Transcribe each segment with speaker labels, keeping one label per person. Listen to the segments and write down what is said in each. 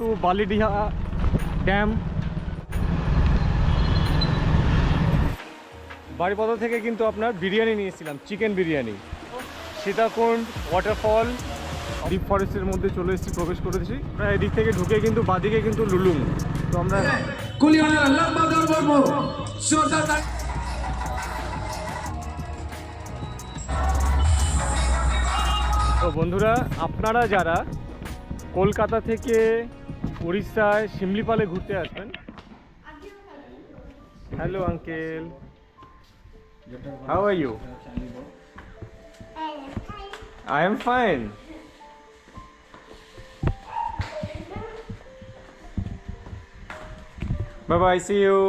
Speaker 1: Two Balidiha dam. বাড়িপদা থেকে কিন্তু আপনার বিরিয়ানি নিয়েছিলাম chicken biryani. Sitakund waterfall deep ফরেস্টের মধ্যে চলে এসেছি প্রবেশ করেছি। প্রায় এদিক থেকে ঢুকে কিন্তু বাদিকে কিন্তু লুলুং। তো আমরা তো বন্ধুরা আপনারা যারা কলকাতা থেকে উড়িষ্যায় শিমলিপালে ঘুরতে আসবেন। Hello uncle how are you I am fine bye bye see you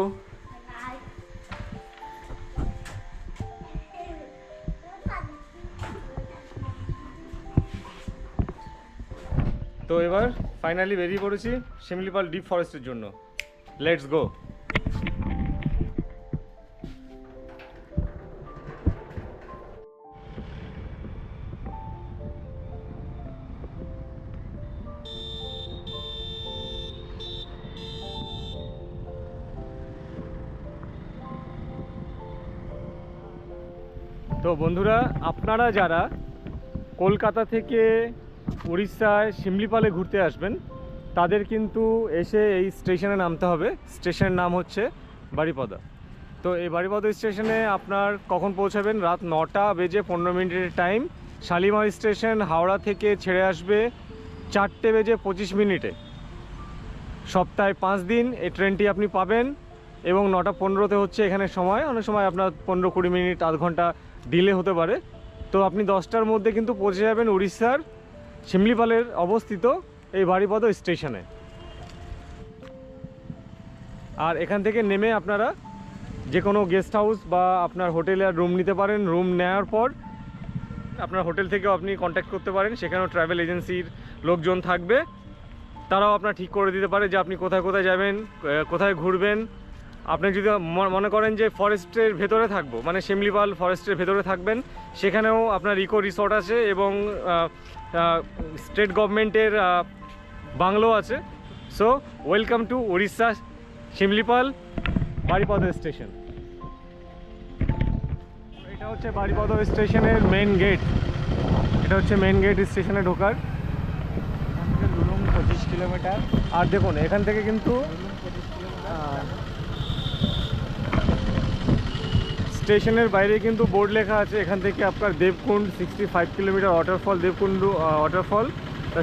Speaker 1: তো এবার ফাইনালি বেরিয়ে পড়েছি শিমলিপাল ডিপ ফরেস্টের জন্য। লেটস গো তো বন্ধুরা, আপনারা যারা কলকাতা থেকে উড়িষ্যায় শিমলিপালে ঘুরতে আসবেন। তাদের কিন্তু এসে এই স্টেশনে নামতে হবে। স্টেশনের নাম হচ্ছে বাড়িপদা তো এই বাড়িপদা স্টেশনে আপনার কখন পৌঁছাবেন? রাত নটা বেজে পনেরো মিনিটের টাইম। শালিমার স্টেশন হাওড়া থেকে ছেড়ে আসবে চারটে বেজে পঁচিশ মিনিটে। সপ্তাহে পাঁচ দিন এই ট্রেনটি আপনি পাবেন এবং নটা পনেরোতে হচ্ছে এখানে সময়। অনেক সময় আপনার পনেরো কুড়ি মিনিট, আধ ঘণ্টা ডিলে হতে পারে। তো আপনি দশটার মধ্যে কিন্তু পৌঁছে যাবেন উড়িষ্যার। শিমলিপালের অবস্থিত এই বাড়িপদ স্টেশনে। আর এখান থেকে নেমে আপনারা যে কোনো গেস্ট হাউস বা আপনার হোটেলে রুম নিতে পারেন। রুম নেওয়ার পর আপনার হোটেল থেকেও আপনি কন্ট্যাক্ট করতে পারেন। সেখানেও ট্রাভেল এজেন্সির লোকজন থাকবে। তারাও আপনার ঠিক করে দিতে পারে যে আপনি কোথায় কোথায় যাবেন কোথায় ঘুরবেন। আপনি যদি মনে করেন যে ফরেস্টের ভেতরে থাকব মানে শিমলিপাল ফরেস্টের ভেতরে থাকবেন সেখানেও আপনার ইকো রিসর্ট আছে এবং স্টেট গভর্নমেন্টের বাংলো আছে। So welcome to Orissa Similipal Baripada station এটা হচ্ছে বাড়িপদ স্টেশনের মেন গেট এটা হচ্ছে মেন গেট স্টেশনে ঢোকার।
Speaker 2: পঁচিশ কিলোমিটার।
Speaker 1: আর দেখুন এখান থেকে কিন্তু
Speaker 2: আর
Speaker 1: স্টেশনের বাইরে কিন্তু বোর্ড লেখা আছে, এখান থেকে আপনার Devkund sixty five kilometre waterfall Devkund waterfall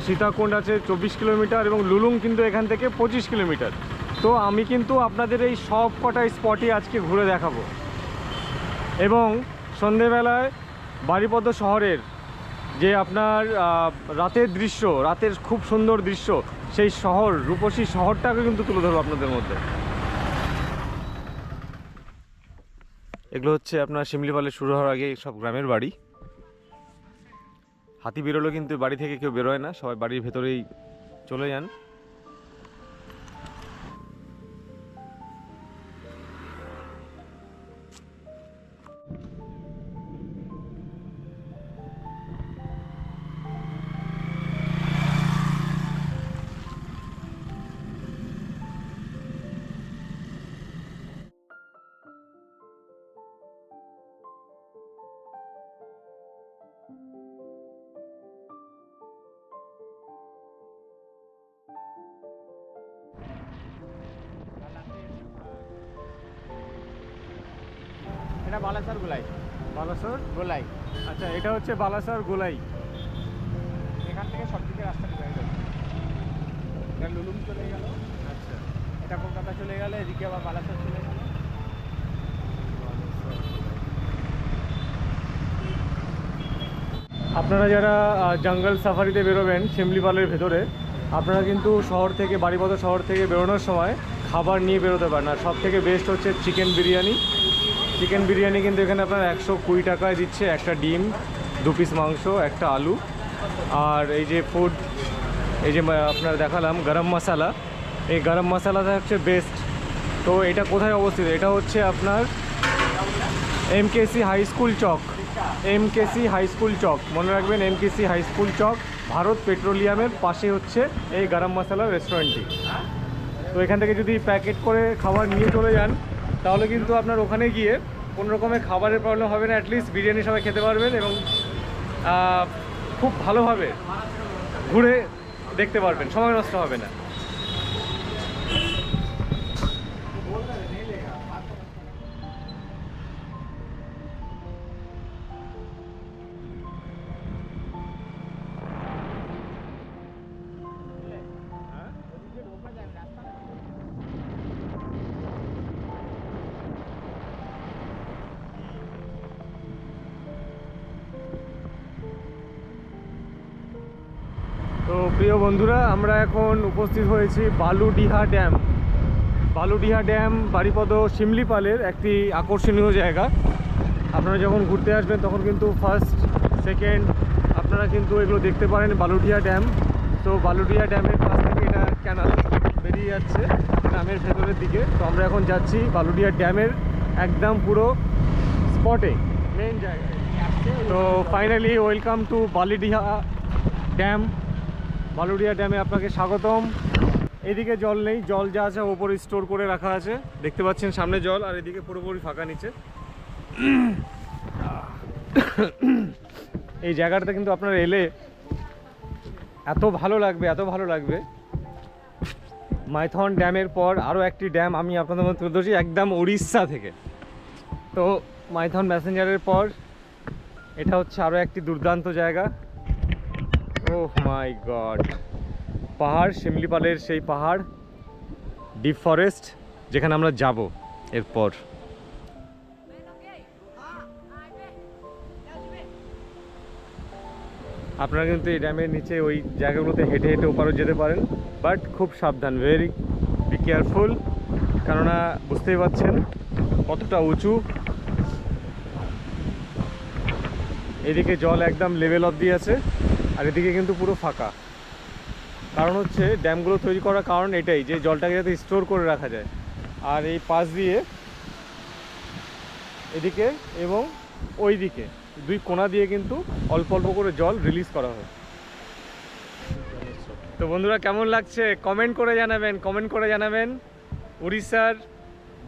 Speaker 1: Sitakund আছে চব্বিশ কিলোমিটার এবং লুলুং কিন্তু এখান থেকে পঁচিশ কিলোমিটার। তো আমি কিন্তু আপনাদের এই সব কটা স্পটই আজকে ঘুরে দেখাবো। এবং সন্ধেবেলায় বাড়িপদ শহরের যে আপনার রাতের দৃশ্য, রাতের খুব সুন্দর দৃশ্য, সেই শহর, রূপসী শহরটাকে কিন্তু তুলে ধরবো আপনাদের মধ্যে। এগুলো হচ্ছে আপনার শিমলিপালে শুরু হওয়ার আগে সব গ্রামের বাড়ি। হাতি বেরোলেও কিন্তু বাড়ি থেকে কেউ বেরোয় না, সবাই বাড়ির ভেতরেই চলে যান।
Speaker 2: এটা বালাসার গোলাই।
Speaker 1: বালাসর?
Speaker 2: গোলাই।
Speaker 1: আচ্ছা এটা হচ্ছে বালাসর গোলাই।
Speaker 2: এখান থেকে সব দিকে রাস্তা ডিভাইড হচ্ছে এটা লুলুম চলে গেল।
Speaker 1: আচ্ছা।
Speaker 2: এটা কলকাতা চলে গেল এদিকে আবার বালাসার চলে গেল।
Speaker 1: আপনারা যারা জঙ্গল সাফারিতে বেরোবেন শিমলিপালের ভেতরে আপনারা কিন্তু শহর থেকে বাড়িপদ শহর থেকে বেরোনোর সময় খাবার নিয়ে বেরোতে পারেন। আর সব থেকে বেস্ট হচ্ছে চিকেন বিরিয়ানি। চিকেন বিরিয়ানি কিন্তু এখানে আপনার একশো কুড়ি টাকায় দিচ্ছে একটা ডিম, দু পিস মাংস, একটা আলু। আর এই যে ফুড এই যে আপনার দেখালাম গরম মশালা। এই গরম মশালাটা হচ্ছে বেস্ট তো এটা কোথায় অবস্থিত? এটা হচ্ছে আপনার M MKC high school Chak M MKC high school Chak মনে রাখবেন MKC high school Chak Bharat পেট্রোলিয়ামের পাশে হচ্ছে এই গরম মশলা রেস্টুরেন্টটি তো এখান থেকে যদি প্যাকেট করে খাবার নিয়ে চলে যান তাহলে কিন্তু আপনার ওখানে গিয়ে কোনো রকমের খাবারের প্রবলেম হবে না অ্যাটলিস্ট বিরিয়ানি সবাই খেতে পারবেন এবং খুব ভালোভাবে ঘুরে দেখতে পারবেন, সময় নষ্ট হবে না। আমরা এখন উপস্থিত হয়েছি বালুডিহা ড্যাম। বালুডিহা ড্যাম বাড়িপদ শিমলিপালের একটি আকর্ষণীয় জায়গা। আপনারা যখন ঘুরতে আসবেন, তখন কিন্তু ফার্স্ট সেকেন্ড আপনারা কিন্তু এগুলো দেখতে পারেন বালুডিহা ড্যাম। তো বালুডিহা ড্যামের পাশ থেকে এটা ক্যানাল বেরিয়ে যাচ্ছে গ্রামের ভেতরের দিকে। তো আমরা এখন যাচ্ছি বালুডিহা ড্যামের একদম পুরো স্পটে মেন জায়গায়। তো finally welcome to Balidiha dam. Baludia ড্যামে আপনাকে স্বাগতম। এদিকে জল নেই, জল যা আছে ওপরে স্টোর করে রাখা আছে। দেখতে পাচ্ছেন সামনে জল, আর এদিকে পুরোপুরি ফাঁকা নিচে। এই জায়গাটাতে কিন্তু আপনার এলে এত ভালো লাগবে, এত ভালো লাগবে। মাইথন ড্যামের পর আরও একটি ড্যাম আমি আপনাদের মধ্যে তুলে ধরছি, একদম উড়িষ্যা থেকে। তো মাইথন ম্যাসেঞ্জারের পর এটা হচ্ছে আরও একটি দুর্দান্ত জায়গা। ওহ মাই গড পাহাড়, শিমলিপালের সেই পাহাড় ডিপ ফরেস্ট যেখানে আমরা যাব এরপর। আপনারা কিন্তু এই ড্যামের নিচে ওই জায়গাগুলোতে হেঁটে হেঁটে ওপারও যেতে পারেন, বাট খুব সাবধান ভেরি বি কেয়ারফুল কেননা বুঝতেই পারছেন কতটা উঁচু। এদিকে জল একদম লেভেল অফ দিয়ে আছে। আর এদিকে কিন্তু পুরো ফাঁকা। কারণ হচ্ছে ড্যামগুলো তৈরি করার কারণ এটাই, যে জলটাকে যাতে স্টোর করে রাখা যায়। আর এই পাশ দিয়ে এদিকে এবং ওই দিকে দুই কোণা দিয়ে কিন্তু অল্প অল্প করে জল রিলিজ করা হয়। তো বন্ধুরা, কেমন লাগছে? কমেন্ট করে জানাবেন কমেন্ট করে জানাবেন। উড়িষ্যার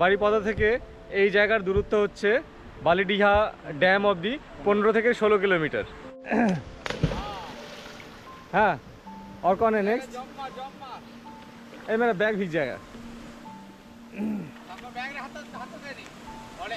Speaker 1: বাড়িপদা থেকে এই জায়গার দূরত্ব হচ্ছে বালিডিহা ড্যাম অবধি পনেরো থেকে ষোলো কিলোমিটার हाँ और कौन है नेक्स्ट
Speaker 2: জম্মা জম্মা
Speaker 1: ये मेरा बैग भीग जाएगा
Speaker 2: তারপর ব্যাগরে হাত হাত দেনি অলে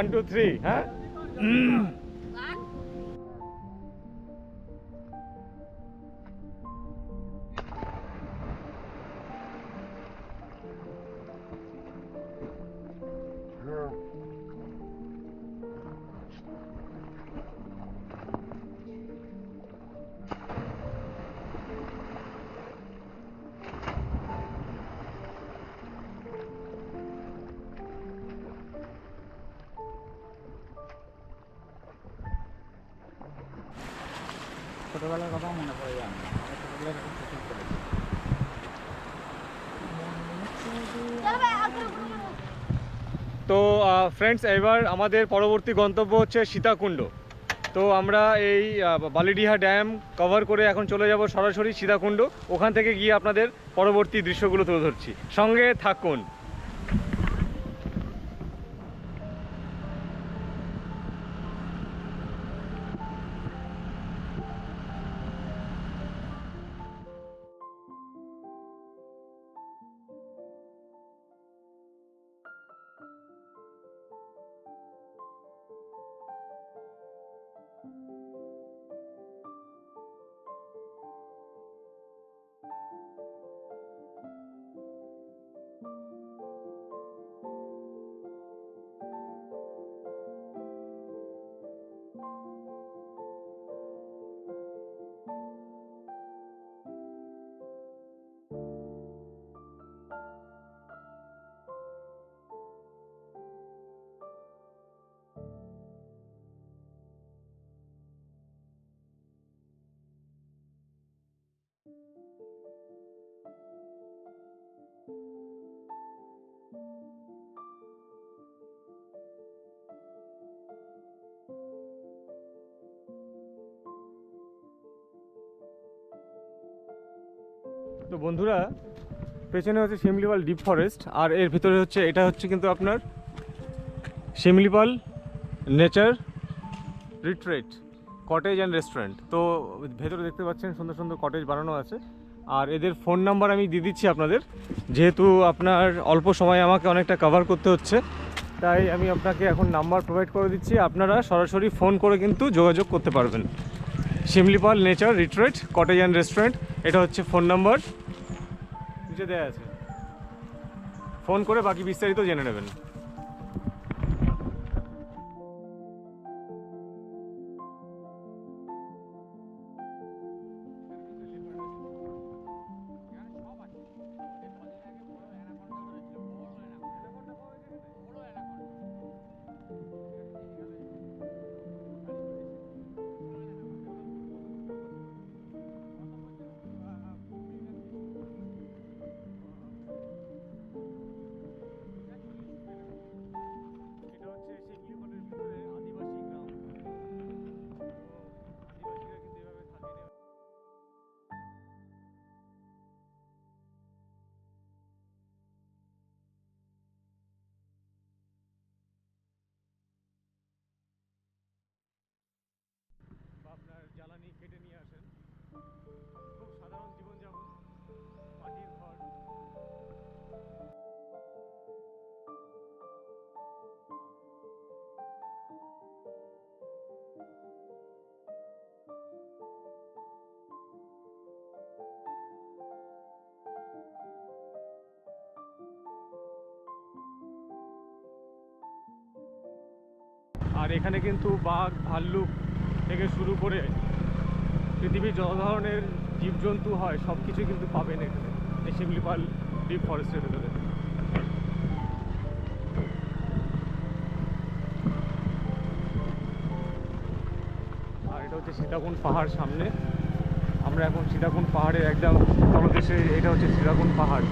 Speaker 1: ওয়ান টু থ্রি
Speaker 3: হ্যাঁ
Speaker 2: ছোটবেলার কথা মনে পড়ে যায়। না ছোটবেলার এখন শুটিং করেছি
Speaker 1: তো ফ্রেন্ডস এবার আমাদের পরবর্তী গন্তব্য হচ্ছে সীতাকুণ্ড। তো আমরা এই বালিডিহা ড্যাম কভার করে এখন চলে যাব সরাসরি সীতাকুণ্ড। ওখান থেকে গিয়ে আপনাদের পরবর্তী দৃশ্যগুলো তুলে ধরছি। সঙ্গে থাকুন। তো বন্ধুরা, পেছনে হচ্ছে শিমলিপাল ডিপ ফরেস্ট আর এর ভিতরে হচ্ছে, এটা হচ্ছে কিন্তু আপনার Similipal nature retreat cottage and restaurant তো ভেতরে দেখতে পাচ্ছেন সুন্দর সুন্দর কটেজ বানানো আছে। আর এদের ফোন নাম্বার আমি দিয়ে দিচ্ছি আপনাদের। যেহেতু আপনার অল্প সময় আমাকে অনেকটা কভার করতে হচ্ছে, তাই আমি আপনাকে এখন নাম্বার প্রোভাইড করে দিচ্ছি। আপনারা সরাসরি ফোন করে কিন্তু যোগাযোগ করতে পারবেন। Similipal nature retreat cottage and restaurant এটা হচ্ছে ফোন নাম্বার নিচে দেওয়া আছে। ফোন করে বাকি বিস্তারিত জেনে নেবেন। এখানে কিন্তু বাঘ, ভাল্লুক থেকে শুরু করে পৃথিবীর যত ধরনের জীবজন্তু হয় সব কিছু কিন্তু পাবেন এখানে, এই শিমলিপাল ডিপ ফরেস্টের ভেতরে। আর এটা হচ্ছে সীতাকুণ্ড পাহাড় সামনে। আমরা এখন সীতাকুণ্ড পাহাড়ের একদম তলদেশে, এটা হচ্ছে সীতাকুণ্ড পাহাড়।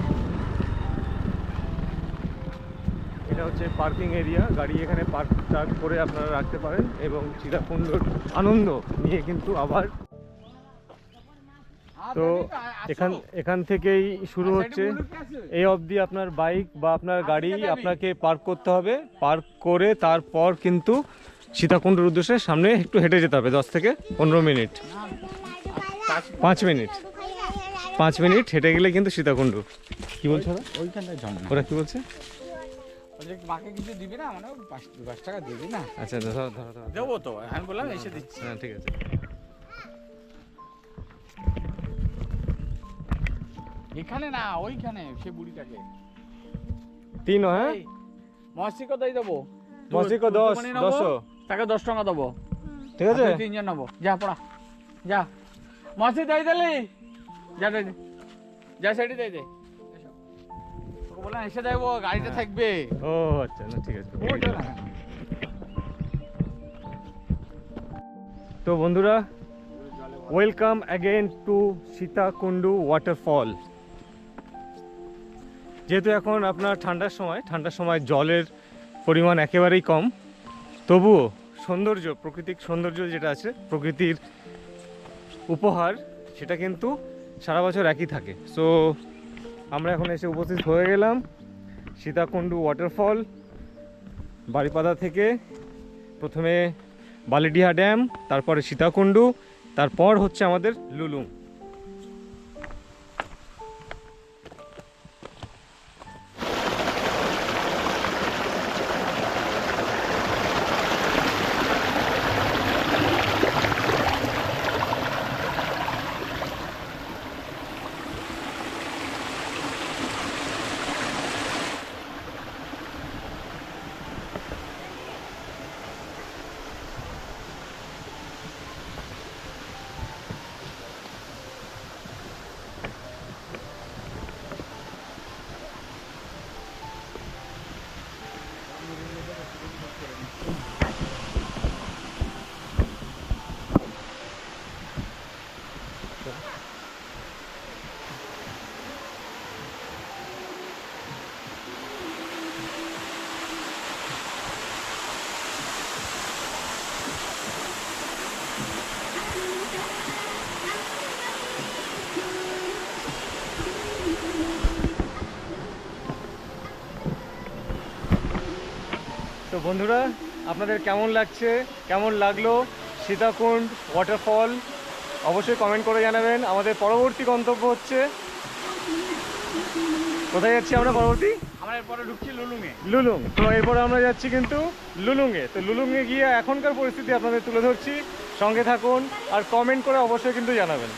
Speaker 1: এটা হচ্ছে পার্কিং এরিয়া। গাড়ি এখানে পার্ক টার্ক করে আপনারা রাখতে পারেন এবং সীতাকুণ্ডর আনন্দ নিয়ে কিন্তু আবার তো এখান এখান থেকেই শুরু হচ্ছে। এই অবধি আপনার বাইক বা আপনার গাড়ি আপনাকে পার্ক করতে হবে। পার্ক করে তারপর কিন্তু সীতাকুণ্ডের উদ্দেশ্যে সামনে একটু হেঁটে যেতে হবে দশ থেকে পনেরো মিনিট। পাঁচ মিনিট। পাঁচ মিনিট হেঁটে গেলে কিন্তু সীতাকুণ্ড। কি বলছো ওরা? ওরা কি বলছে?
Speaker 2: মাকে কিছু দিবি না মানে পাঁচ টাকা দিবি না।
Speaker 1: আচ্ছা ধরো ধরো ধরো
Speaker 2: দেবো তো আমি বললাম এসে দিচ্ছি।
Speaker 1: হ্যাঁ ঠিক আছে।
Speaker 2: এখানে না ওইখানে সে বুড়িটাকে।
Speaker 1: তিন হ্যাঁ?
Speaker 2: মস্তি কতই দেবো। তুই-
Speaker 1: দশ দশো
Speaker 2: তাকে দশ টাকা দেবো।
Speaker 1: ঠিক আছে?
Speaker 2: তিনজন নেব। যা পড়া। যা। দেই দিলি? যা। যা সেটি দেই দে। এসো। তোকে বললাম এসে দেবো গাড়িটা থাকবে।
Speaker 1: ও আচ্ছা না ঠিক আছে।
Speaker 2: তো
Speaker 1: তো বন্ধুরা welcome again to Sitakund waterfall যেহেতু এখন আপনার ঠান্ডার সময় ঠান্ডার সময় জলের পরিমাণ একেবারেই কম তবুও সৌন্দর্য প্রাকৃতিক সৌন্দর্য যেটা আছে প্রকৃতির উপহার সেটা কিন্তু সারা বছর একই থাকে। সো আমরা এখন এসে উপস্থিত হয়ে গেলাম সীতাকুণ্ডু ওয়াটারফল বারিপাদা থেকে প্রথমে বালিডিহা ড্যাম তারপরে সীতাকুণ্ডু, তারপর হচ্ছে আমাদের লুলুং। বন্ধুরা আপনাদের কেমন লাগছে কেমন লাগল সীতাকুণ্ড ওয়াটারফল অবশ্যই কমেন্ট করে জানাবেন। আমাদের পরবর্তী গন্তব্য হচ্ছে কোথায় যাচ্ছি আমরা পরবর্তী?
Speaker 2: আমরা এরপরে ঢুকছি লুলুঙে।
Speaker 1: লুলুং। তো এরপরে আমরা যাচ্ছি কিন্তু লুলুংয়ে তো লুলুংয়ে গিয়ে এখনকার পরিস্থিতি আপনাদের তুলে ধরছি। সঙ্গে থাকুন আর কমেন্ট করে অবশ্যই কিন্তু জানাবেন।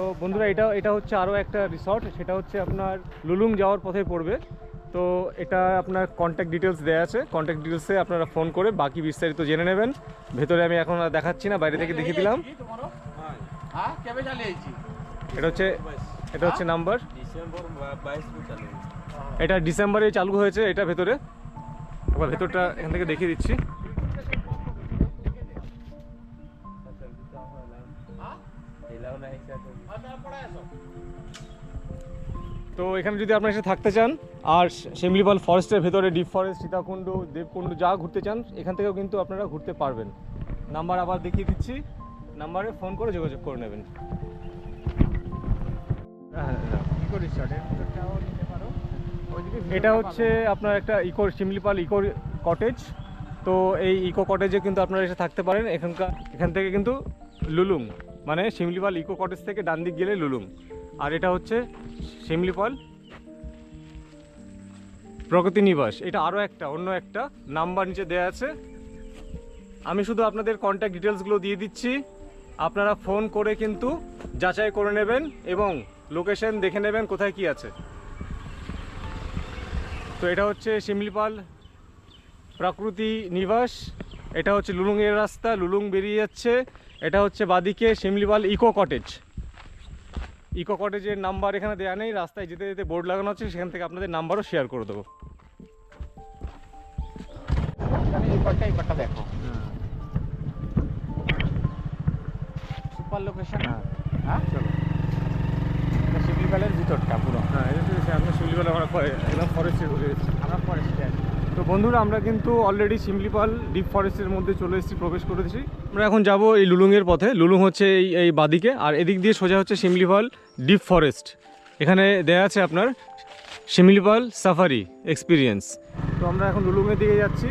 Speaker 1: তো বন্ধুরা এটা এটা হচ্ছে আরও একটা রিসর্ট সেটা হচ্ছে আপনার লুলুং যাওয়ার পথে পড়বে। তো এটা আপনার কন্ট্যাক্ট ডিটেলস দেওয়া আছে। কন্ট্যাক্ট ডিটেলসে আপনারা ফোন করে বাকি বিস্তারিত জেনে নেবেন। ভেতরে আমি এখন আর দেখাচ্ছি না বাইরে থেকে দেখিয়ে দিলাম। এটা হচ্ছে এটা হচ্ছে নাম্বার এটা ডিসেম্বরে চালু হয়েছে এটা ভেতরে। আবার ভেতরটা এখান থেকে দেখিয়ে দিচ্ছি। তো এখানে যদি আপনারা এসে থাকতে চান আর শিমলিপাল ফরেস্টের ভেতরে ডিপ ফরেস্ট সীতাকুণ্ড দেবকুণ্ড যা ঘুরতে চান এখান থেকেও কিন্তু আপনারা ঘুরতে পারবেন। নাম্বার আবার দেখিয়ে দিচ্ছি। নাম্বারে ফোন করে যোগাযোগ করে নেবেন। হ্যাঁ, হ্যাঁ।
Speaker 2: ওইদিকে
Speaker 1: এটা হচ্ছে আপনার একটা ইকো শিমলিপাল ইকো কটেজ তো এই ইকো কটেজে কিন্তু আপনারা এসে থাকতে পারেন। এখানকার এখান থেকে কিন্তু লুলুং মানে শিমলিপাল ইকো কটেজ থেকে ডান দিক গেলে লুলুং। আর এটা হচ্ছে শিমলিপাল প্রগতি নিবাস। এটা আরও একটা, অন্য একটা নাম্বার নিচে দেওয়া আছে। আমি শুধু আপনাদের কন্ট্যাক্ট ডিটেলসগুলো দিয়ে দিচ্ছি। আপনারা ফোন করে কিন্তু যাচাই করে নেবেন এবং লোকেশন দেখে নেবেন কোথায় কি আছে। তো এটা হচ্ছে শিমলিপাল প্রাকৃতি নিবাস। এটা হচ্ছে লুলুংয়ের রাস্তা, লুলুং বেরিয়ে যাচ্ছে। এটা হচ্ছে বাদিকে শিমলিপাল ইকো কটেজ। ইকো কটেজের নাম্বার এখানে দেওয়া নেই রাস্তায় যেতে যেতে বোর্ড লাগানো আছে সেখান থেকে আপনাদের নাম্বারও শেয়ার করে দেবো।
Speaker 2: দেখো সুপার লোকেশন হ্যাঁ? চলো। শিবলিপালের ভিতরটা পুরো।
Speaker 1: হ্যাঁ এটা আপনার শিমলিপাল আমরা একদম ফরেস্টে
Speaker 2: আমরা ফরেস্টে আছি।
Speaker 1: তো বন্ধুরা আমরা কিন্তু অলরেডি শিমলিপাল ডিপ ফরেস্টের মধ্যে চলে এসেছি প্রবেশ করেছি। আমরা এখন যাব এই লুলুংয়ের পথে। লুলুং হচ্ছে এই এই বাদিকে আর এদিক দিয়ে সোজা হচ্ছে শিমলিপাল ডিপ ফরেস্ট এখানে দেয়া আছে আপনার শিমলিপাল সাফারি এক্সপিরিয়েন্স তো আমরা এখন লুলুংয়ের দিকে যাচ্ছি।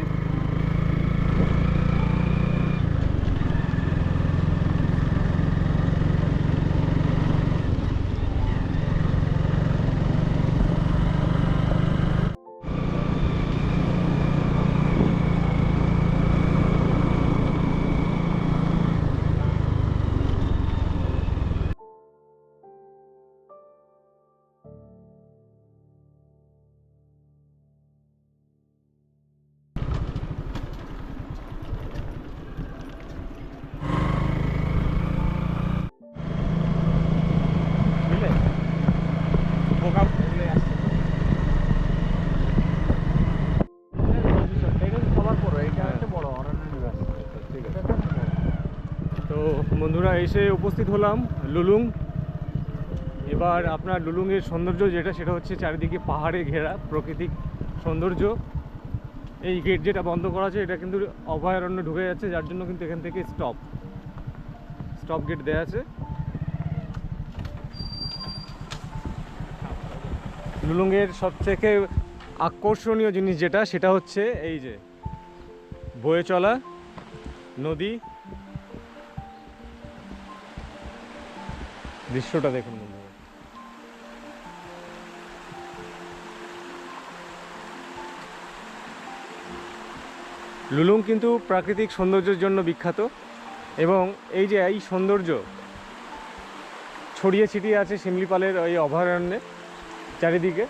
Speaker 1: এসে উপস্থিত হলাম লুলুং। এবার আপনার লুলুংয়ের সৌন্দর্য যেটা, সেটা হচ্ছে চারিদিকে পাহাড়ে ঘেরা প্রাকৃতিক সৌন্দর্য। এই গেট যেটা বন্ধ করা আছে, এটা কিন্তু অভয়ারণ্য ঢুকে যাচ্ছে, যার জন্য কিন্তু এখান থেকে স্টপ স্টপ গেট দেওয়া আছে। লুলুংয়ের সবথেকে আকর্ষণীয় জিনিস যেটা, সেটা হচ্ছে এই যে বয়ে চলা নদী। দৃশ্যটা দেখুন লুলুং কিন্তু প্রাকৃতিক সৌন্দর্যের জন্য বিখ্যাত এবং এই যে এই সৌন্দর্য ছড়িয়ে ছিটিয়ে আছে শিমলিপালের ওই অভয়ারণ্যে চারিদিকে।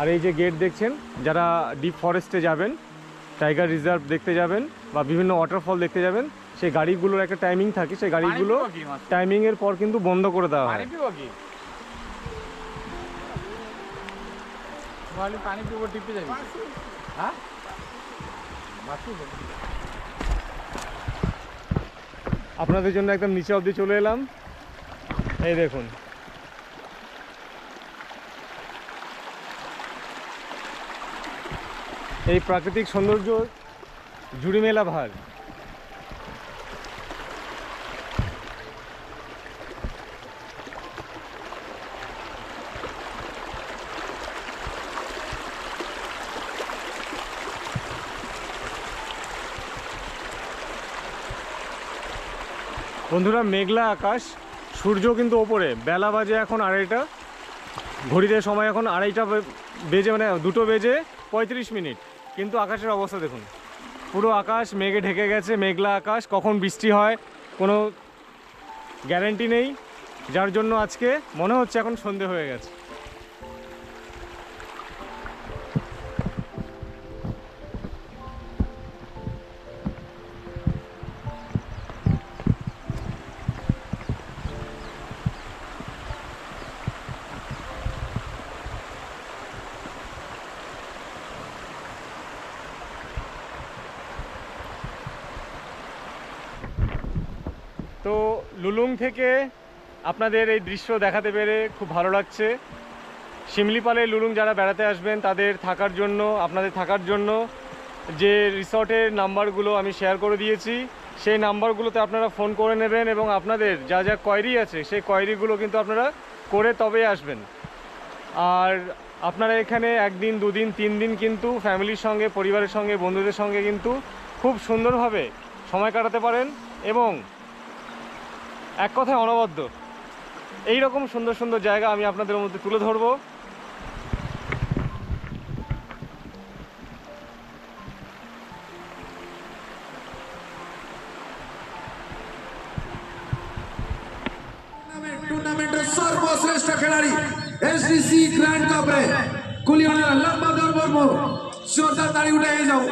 Speaker 1: আর এই যে গেট দেখছেন, যারা ডিপ ফরেস্টে যাবেন টাইগার রিজার্ভ দেখতে যাবেন বা বিভিন্ন ওয়াটারফল দেখতে যাবেন সেই গাড়িগুলোর একটা টাইমিং থাকে সেই গাড়িগুলো
Speaker 2: পিবো কি মাছ?
Speaker 1: টাইমিংয়ের পর কিন্তু বন্ধ করে দেওয়া হয়।
Speaker 2: পানি পিবো টিপে যাবি? হ্যাঁ?
Speaker 1: আপনাদের জন্য একদম নিচে অবধি চলে এলাম। এই দেখুন। এই প্রাকৃতিক সৌন্দর্য জুড়ি মেলা ভার। বন্ধুরা, মেঘলা আকাশ, সূর্য কিন্তু ওপরে। বেলা বাজে এখন আড়াইটা। ঘড়িতে সময় এখন আড়াইটা বেজে মানে দুটো বেজে পঁয়ত্রিশ মিনিট। কিন্তু আকাশের অবস্থা দেখুন। পুরো আকাশ মেঘে ঢেকে গেছে, মেঘলা আকাশ। কখন বৃষ্টি হয়, কোনো গ্যারেন্টি নেই। যার জন্য আজকে মনে হচ্ছে এখন সন্ধে হয়ে গেছে। থেকে আপনাদের এই দৃশ্য দেখাতে পেরে খুব ভালো লাগছে। শিমলিপালে লুলুং যারা বেড়াতে আসবেন, তাদের থাকার জন্য, আপনাদের থাকার জন্য যে রিসর্টের নাম্বারগুলো আমি শেয়ার করে দিয়েছি, সেই নাম্বারগুলোতে আপনারা ফোন করে নেবেন এবং আপনাদের যা যা কোয়ারি আছে, সেই কোয়ারিগুলো কিন্তু আপনারা করে তবে আসবেন। আর আপনারা এখানে একদিন, দুদিন তিন দিন কিন্তু ফ্যামিলির সঙ্গে, পরিবারের সঙ্গে, বন্ধুদের সঙ্গে কিন্তু খুব সুন্দরভাবে সময় কাটাতে পারেন এবং এক কথায় অনবদ্য। এই রকম সুন্দর সুন্দর জায়গা আমি আপনাদের মধ্যে তুলে ধরবো।
Speaker 4: টুর্নামেন্টের সর্বশ্রেষ্ঠ খেলাড়ি এসডিসি গ্র্যান্ড কাপে কুলিয়ানের লম্বা দৌড় বলব জোরদার তাড়ি উঠে যাও।